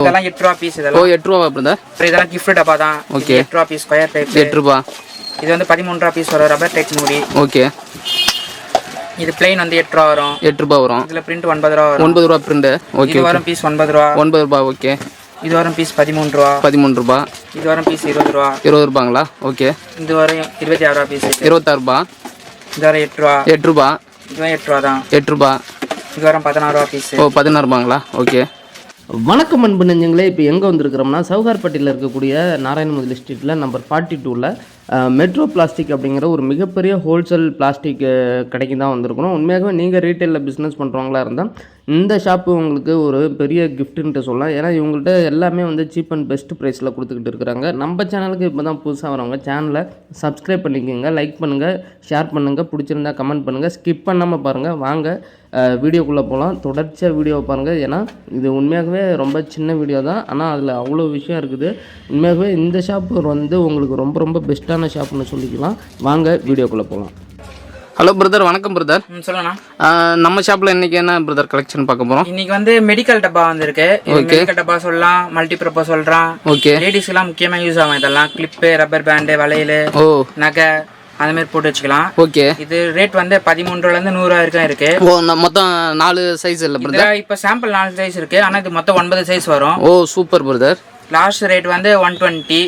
இதெல்லாம் எட்டு ரூபா பீஸ் ஓ இதெல்லாம் எட்டு ரூபாவா பிரதர் அப்புறம் இதெல்லாம் கிஃப்ட் டப்பா தான். Okay. எட்டு ரூபா பீஸ் ஸ்கொயர் டைப் எட்டு ரூபா. இது வந்து பதிமூணு ரூபா பீஸ் வரும் ரப்பர் டைப் மூடி. ஓகே. இது பிளைன் வந்து எட்டு ரூபா வரும். எட்டு ரூபா வரும். இதுல பிரிண்ட் ஒன்பது ரூபா வரும். ஒன்பது ரூபா பிரிண்ட் ஓகே இது வரும் பீஸ் ஒன்பது ரூபா. ஒன்பது ரூபா ஓகே. இது வரும் பீஸ் பதிமூணு ரூபா. பதிமூணு ரூபா. இது வரும் பீஸ் இருபது ரூபா. இருபது ரூபாங்களா? ஓகே. இது வரும் இருபத்தி ஆறு ரூபா பீஸ் இருபத்தாறு ரூபா. இது வரும் எட்டு ரூபா. எட்டு ரூபா. இதுவும் எட்டு ரூபா தான். எட்டு ரூபா. இது வரும் பதினாறு ரூபா பீஸ் ஓ பதினாறு ரூபாங்களா? ஓகே. வணக்கம் அன்பு நெஞ்சங்களே இப்போ எங்கே வந்திருக்கிறோம்னா சவுகார்பட்டியில் இருக்கக்கூடிய நாராயண முதலி ஸ்ட்ரீட்டில் நம்பர் ஃபார்ட்டி டூவில் மெட்ரோ பிளாஸ்டிக் அப்படிங்கிற ஒரு மிகப்பெரிய ஹோல்சேல் பிளாஸ்டிக் கடைக்கு தான் வந்திருக்கணும். உண்மையாகவே நீங்கள் ரீட்டைலில் பிஸ்னஸ் பண்ணுறவங்களா இருந்தால் இந்த ஷாப்பு உங்களுக்கு ஒரு பெரிய கிஃப்ட்டுன்ட்டு சொல்லலாம். ஏன்னா இவங்கள்ட்ட எல்லாமே வந்து சீப் அண்ட் பெஸ்ட் ப்ரைஸில் கொடுத்துக்கிட்டு இருக்கிறாங்க. நம்ம சேனலுக்கு இப்போ தான் புதுசாக வரவங்க சேனலை சப்ஸ்கிரைப் பண்ணிக்கோங்க லைக் பண்ணுங்கள் ஷேர் பண்ணுங்கள் பிடிச்சிருந்தா கமெண்ட் பண்ணுங்கள் ஸ்கிப் பண்ணாமல் பாருங்கள் வாங்க வீடியோக்குள்ளே போகலாம் தொடர்ச்சியாக வீடியோவை பாருங்கள் ஏன்னா இது உண்மையாகவே ரொம்ப சின்ன வீடியோ தான். ஆனால் அதில் அவ்வளோ விஷயம் இருக்குது. உண்மையாகவே இந்த ஷாப்பு வந்து உங்களுக்கு ரொம்ப ரொம்ப பெஸ்ட்டான ஷாப்னு சொல்லிக்கலாம். வாங்க வீடியோக்குள்ளே போகலாம் ஹலோ பிரதர். வணக்கம் பிரதர். ம் சொல்லலாம் நம்ம ஷாப்பில் இன்னைக்கு என்ன பிரதர் கலெக்ஷன் பார்க்க போகிறோம் இன்னைக்கு வந்து மெடிக்கல் டப்பா வந்திருக்கு. மெடிக்கல் டப்பா சொல்லலாம் மல்டி பர்பஸ் சொல்றான். ஓகே லேடிஸ்க்கு எல்லாம் முக்கியமா யூஸ் ஆகும் இதெல்லாம். கிளிப்பு ரப்பர் பேண்டு வளையல் ஓ. நகை அந்த மாதிரி போட்டு வச்சுக்கலாம். ஓகே இது ரேட் வந்து பதிமூணு ரூபால இருந்து நூறு வரைக்கும் இருக்கு. ஓ மொத்தம் நாலு சைஸ் இல்லை பிரதர்? இப்ப சாம்பிள் நாலு சைஸ் இருக்கு. ஆனா இது மொத்தம் ஒன்பது சைஸ் வரும். Oh super brother last rate வந்து ஒன் டுவெண்ட்டி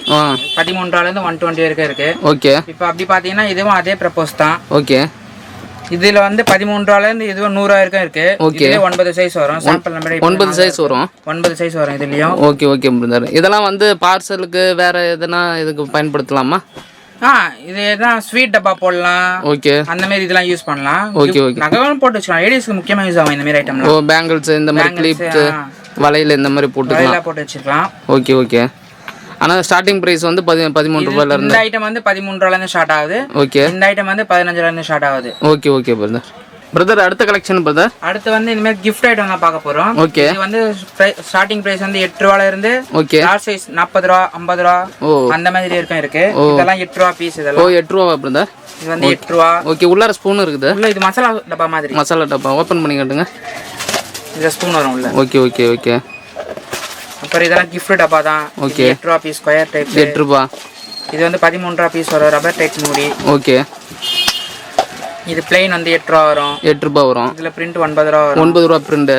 பதிமூணு ரூபால இருந்து ஒன் டுவெண்ட்டி வரைக்கும் இருக்கு. ஓகே. இப்போ அப்படி பாத்தீங்கன்னா இதுவும் அதே ப்ரப்போஸ் தான். ஓகே. இதுல வந்து பதிமூணு ரூபால இருந்து இதுவும் நூறு வரைக்கும் இருக்கு. இதுல ஒன்பது சைஸ் வரும். சாம்பிள் நம்பர் ஒன்பது சைஸ் வரும். ஒன்பது சைஸ் வரும் இதுலயும். ஓகே ஓகே பிரதர் இதெல்லாம் வந்து பார்சலுக்கு வேற எதனா இதுக்கு பயன்படுத்தலாமா? ஆ இது எல்லாம் ஸ்வீட் டப்பா போடலாம். ஓகே. அந்த மாதிரி இதெல்லாம் யூஸ் பண்ணலாம். Okay okay. நகைகளும் போட்டு வச்சுக்கலாம். லேடிஸ்க்கு முக்கியமா யூஸ் ஆகும் இந்த மாதிரி ஓ ஐட்டம்லாம் பேங்கிள்ஸ் இந்த மாதிரி கிளிப்ஸ் ஆ. வளையல் இந்த மாதிரி போட்டுக்கலாம். போட்டு வச்சுக்கலாம். ஓகே ஓகே ஆனால் ஸ்டார்டிங் ப்ரைஸ் வந்து பதி பதிமூணு ரூபாயில இருந்து இந்த ஐட்டம் வந்து பதிமூணு ரூபால இருந்து ஸ்டார்ட் ஆகுது. ஓகே இந்த ஐட்டம் வந்து பதினஞ்சுல இருந்து ஸ்டார்ட் ஆகுது. ஓகே ஓகே பிரதர் பிரதர் அடுத்த கலெக்ஷன் பிரதர் அடுத்து வந்து இனிமேல் கிஃப்ட் ஐட்டம் தான் பார்க்க போறோம். ஓகே இது வந்து ஸ்டார்டிங் பிரைஸ் வந்து எட்டு ரூபால இருந்து ஓகே லார்ஜ் சைஸ் நாற்பது ரூபா ஐம்பது ரூபா ஓ. அந்த மாதிரி இருக்கும் இருக்கு. இதெல்லாம் எட்டு ரூபா பீஸ் ஓ இதெல்லாம் எட்டு ரூபாவா பிரதர் இது வந்து எட்டு ரூபா. ஓகே உள்ளார ஸ்பூன் இருக்குது. உள்ள இது மசாலா டப்பா மாதிரி. மசாலா டப்பா. ஓப்பன் பண்ணி காட்டுங்க. இந்த ஸ்பூன் வரும் உள்ள ஓகே ஓகே ஓகே அப்புறம் இதெல்லாம் கிஃப்ட் டப்பா தான். Okay. எட்டு ரூபா பீஸ் ஸ்கொயர் டைப் எட்டு ரூபா. இது வந்து பதிமூணு ரூபா பீஸ் வரும் ரப்பர் டைப் மூடி. ஓகே இது பிளைன் வந்து எட்டு ரூபா வரும். எட்டு ரூபா வரும். இதுல பிரிண்ட் ஒன்பது ரூபா வரும். ஒன்பது ரூபா பிரிண்ட்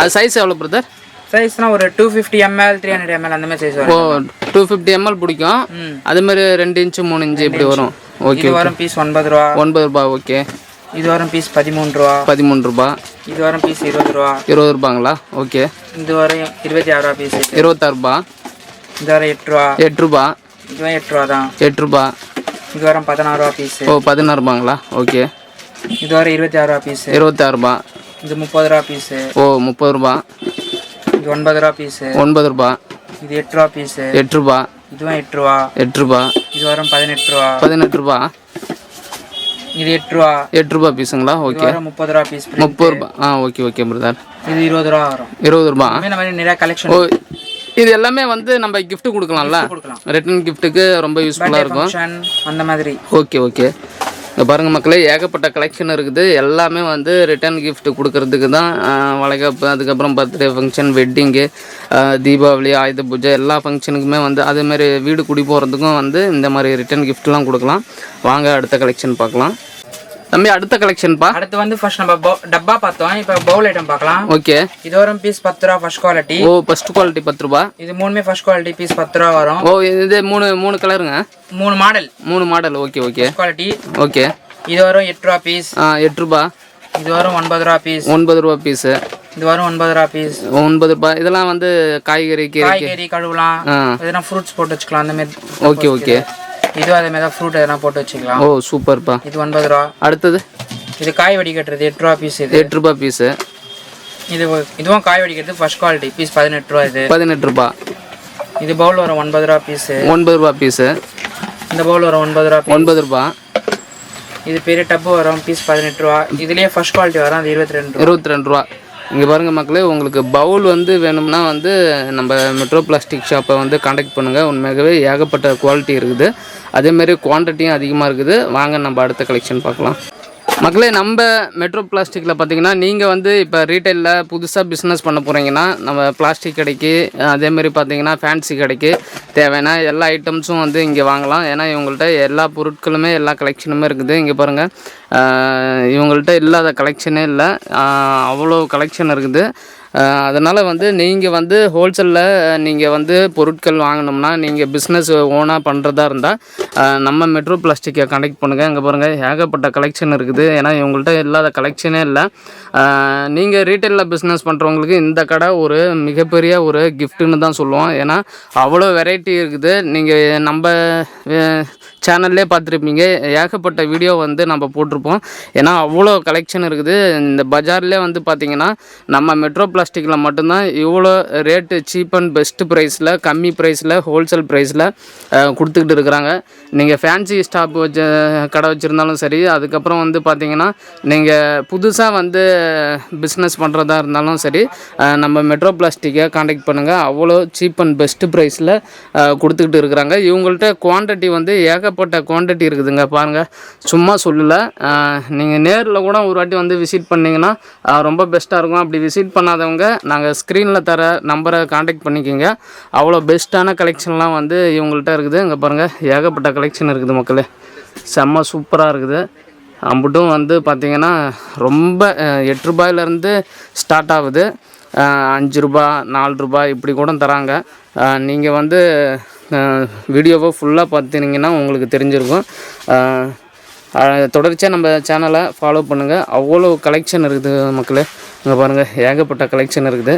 அது சைஸ் எவ்வளோ பிரதர் சைஸ்னா ஒரு two fifty ml three hundred ml அந்த மாதிரி சைஸ் ஓ வரும். டூ ஃபிஃப்டி எம்எல் பிடிக்கும். அதே மாதிரி ரெண்டு இன்ச்சு மூணு இன்ச்சு இப்படி வரும். ஓகே இது வரும் பீஸ் ஒன்பது ரூபா. ஒன்பது ரூபா ஓகே இது வரும் பீஸ் பதிமூணு ரூபா. பதிமூணு ரூபா. இது வரும் பீஸ் இருபது ரூபா. இருபது ரூபாங்களா? ஓகே இது வரும் இருபத்தி ஆறு ரூபா பீஸ் இருபத்தாறு ரூபா. இது வரும் எட்டு ரூபா. எட்டு ரூபா. இதுவும் எட்டு ரூபா தான். எட்டு ரூபா. இது வரும் பதினாறு ரூபா பீஸ் ஓ பதினாறு ரூபாங்களா? ஓகே இது வரும் இருபத்தி ஆறு ரூபா பீஸ் இருபத்தாறு ரூபா. இது முப்பது ரூபா பீஸ் ஓ முப்பது ரூபா. இது ஒன்பது ரூபா பீஸ் ஒன்பது ரூபா. இது எட்டு ரூபா பீஸ் எட்டு ரூபா. இதுவும் எட்டு ரூபா. எட்டு ரூபா. இது வரும் பதினெட்டு ரூபா. பதினெட்டு ரூபா. இது எட்டு ரூபா. எட்டு ரூபா பீஸுங்களா? ஓகே. முப்பது ரூபா பீஸ் முப்பது ரூபா. ஆ ஓகே ஓகே பிரதர். இது இருபது ரூபா வரும். இருபது ரூபா. நிறைய கலெக்ஷன் இது எல்லாமே வந்து நம்ம gift கொடுக்கலாம்ல? கொடுக்கலாம். ரிட்டர்ன் கிஃப்ட்டுக்கு ரொம்ப யூஸ்ஃபுல்லாக இருக்கும். அந்த மாதிரி. Okay okay. இங்கே பாருங்கள் மக்களே ஏகப்பட்ட கலெக்ஷன் இருக்குது. எல்லாமே வந்து ரிட்டர்ன் கிஃப்ட் கொடுக்கறதுக்கு தான் வளைகாப்பு அதுக்கப்புறம் பர்த்டே ஃபங்க்ஷன் வெட்டிங்கு தீபாவளி ஆயுத பூஜை எல்லா ஃபங்க்ஷனுக்குமே வந்து அதேமாதிரி வீடு குடி போகிறதுக்கும் வந்து இந்த மாதிரி ரிட்டர்ன் கிஃப்ட்லாம் கொடுக்கலாம். வாங்க அடுத்த கலெக்ஷன் பார்க்கலாம். தம்பி அடுத்த கலெக்ஷன்ப்பா அடுத்து வந்து ஃபர்ஸ்ட் நம்ம டப்பா பார்த்தோம். இப்போ பவுல் ஐட்டம் பார்க்கலாம். ஓகே. இது வரும் பீஸ் பத்து ரூபா first quality oh first quality பத்து ரூபா? இது மூணுமே ஃபர்ஸ்ட் குவாலிட்டி பீஸ் பத்து ரூபா வரும். ஓ இது மூணு மூணு கலருங்க மூணு மாடல் மூணு model okay okay. Quality okay. இது வரும் எட்டு ரூபா பீஸ் ஆ எட்டு ரூபா? இது வரும் ஒன்பது ரூபா பீஸ் ஒன்பது ரூபா பீஸு இது வரும் ஒன்பது ரூபா பீஸ் ஒன்பது ரூபாய் இதெல்லாம் வந்து காய்கறி கீரை காய்கறி கழுவலாம். எதனா ஃப்ரூட்ஸ் போட்டு வச்சுக்கலாம். அந்த மாதிரி ஓகே ஓகே. இது அதே மாதிரி தான் ஃப்ரூட் எதனா போட்டு வச்சுக்கலாம். ஓ சூப்பர்ப்பா. இது ஒன்பது ரூபா. அடுத்தது? இது காய் வடிகட்டுறது எட்டு ரூபா பீஸ் இது. எட்டு ரூபா பீஸு இது இதுவும் காய் வடிக்கிறது ஃபர்ஸ்ட் குவாலிட்டி பீஸ் பதினெட்டு ரூபா இது. பதினெட்டு ரூபா. இது பவுல் வரும் ஒன்பது ரூபா பீஸ் ஒன்பது ரூபா பீஸு இந்த பவுல் வரும் ஒன்பது ரூபா. ஒன்பது ரூபா. இது பெரிய டப்பு வரும் பீஸ் பதினெட்டு ரூபா. இதுலயே ஃபர்ஸ்ட் குவாலிட்டி வரும் அது இருபத்தி ரெண்டு ரூபா. இருபத்தி ரெண்டு ரூபா. இங்கே பாருங்கள் மக்களே உங்களுக்கு பவுல் வந்து வேணும்னா வந்து நம்ம மெட்ரோ பிளாஸ்டிக் ஷாப்பை வந்து காண்டாக்ட் பண்ணுங்கள் உண்மையாகவே ஏகப்பட்ட குவாலிட்டி இருக்குது. அதேமாரி குவான்டிட்டியும் அதிகமாக இருக்குது. வாங்க நம்ம அடுத்த கலெக்ஷன் பார்க்கலாம். மக்களே நம்ம மெட்ரோ பிளாஸ்டிக்கில் பார்த்தீங்கன்னா நீங்கள் வந்து இப்போ ரீட்டைலில் புதுசாக பிஸ்னஸ் பண்ண போகிறீங்கன்னா நம்ம பிளாஸ்டிக் கடைக்கு அதேமாரி பார்த்தீங்கன்னா ஃபேன்சி கடைக்கு தேவையான எல்லா ஐட்டம்ஸும் வந்து இங்கே வாங்கலாம். ஏன்னா இவங்கள்ட்ட எல்லா பொருட்களுமே எல்லா கலெக்ஷனுமே இருக்குது. இங்கே பாருங்கள் இவங்கள்ட்ட இல்லாத கலெக்ஷனே இல்லை. அவ்வளோ கலெக்ஷன் இருக்குது. அதனால் வந்து நீங்கள் வந்து ஹோல்சேலில் நீங்கள் வந்து பொருட்கள் வாங்கினோம்னா நீங்கள் பிஸ்னஸ் ஓனாக பண்ணுறதா இருந்தால் நம்ம மெட்ரோ பிளாஸ்டிக்கை கனெக்ட் பண்ணுங்கள் இங்கே பாருங்கள் ஏகப்பட்ட கலெக்ஷன் இருக்குது. ஏன்னா இவங்கள்ட்ட இல்லாத கலெக்ஷனே இல்லை. நீங்கள் ரீட்டைலில் பிஸ்னஸ் பண்ணுறவங்களுக்கு இந்த கடை ஒரு மிகப்பெரிய ஒரு கிஃப்ட்டுன்னு தான் சொல்லுவோம். ஏன்னா அவ்வளோ வெரைட்டி இருக்குது. நீங்கள் நம்ம சேனல்லே பார்த்துருப்பீங்க. ஏகப்பட்ட வீடியோ வந்து நம்ம போட்டிருப்போம். ஏன்னா அவ்வளோ கலெக்ஷன் இருக்குது. இந்த பஜார்லேயே வந்து பார்த்திங்கன்னா நம்ம மெட்ரோ பிளாஸ்டிக்கில் மட்டும்தான் இவ்வளோ ரேட்டு சீப் அண்ட் பெஸ்ட் ப்ரைஸில் கம்மி ப்ரைஸில் ஹோல்சேல் ப்ரைஸில் கொடுத்துக்கிட்டு இருக்கிறாங்க. நீங்கள் ஃபேன்சி ஸ்டாப் வச்ச கடை வச்சுருந்தாலும் சரி அதுக்கப்புறம் வந்து பார்த்திங்கன்னா நீங்கள் புதுசாக வந்து பிஸ்னஸ் பண்ணுறதா இருந்தாலும் சரி நம்ம மெட்ரோ பிளாஸ்டிக்கை காண்டாக்ட் பண்ணுங்கள் அவ்வளோ சீப் அண்ட் பெஸ்ட்டு ப்ரைஸில் கொடுத்துக்கிட்டு இருக்கிறாங்க. இவங்கள்ட்ட குவான்டிட்டி வந்து ஏகப்பட்ட குவான்டிட்டி இருக்குதுங்க பாருங்கள் சும்மா சொல்லலை. நீங்கள் நேரில் கூட ஒரு வாட்டி வந்து விசிட் பண்ணிங்கன்னா ரொம்ப பெஸ்ட்டாக இருக்கும். அப்படி விசிட் பண்ணாதவங்க நாங்கள் ஸ்க்ரீனில் தர நம்பரை காண்டாக்ட் பண்ணிக்கோங்க. அவ்வளோ பெஸ்ட்டான கலெக்ஷன்லாம் வந்து இவங்கள்ட்ட இருக்குது. இங்கே பாருங்கள் ஏகப்பட்ட கலெக்ஷன் கலெக்ஷன் இருக்குது மக்களே. செம்ம சூப்பராக இருக்குது. அம்புட்டும் வந்து பார்த்திங்கன்னா ரொம்ப எட்டு ரூபாயிலேருந்து ஸ்டார்ட் ஆகுது. அஞ்சு ரூபா நாலு ரூபாய் இப்படி கூட தராங்க. நீங்கள் வந்து வீடியோவை ஃபுல்லாக பார்த்துனீங்கன்னா உங்களுக்கு தெரிஞ்சிருக்கும். தொடர்ச்சியாக நம்ம சேனலை ஃபாலோ பண்ணுங்கள் அவ்வளோ கலெக்ஷன் இருக்குது மக்களே. இங்கே பாருங்கள் ஏகப்பட்ட கலெக்ஷன் இருக்குது.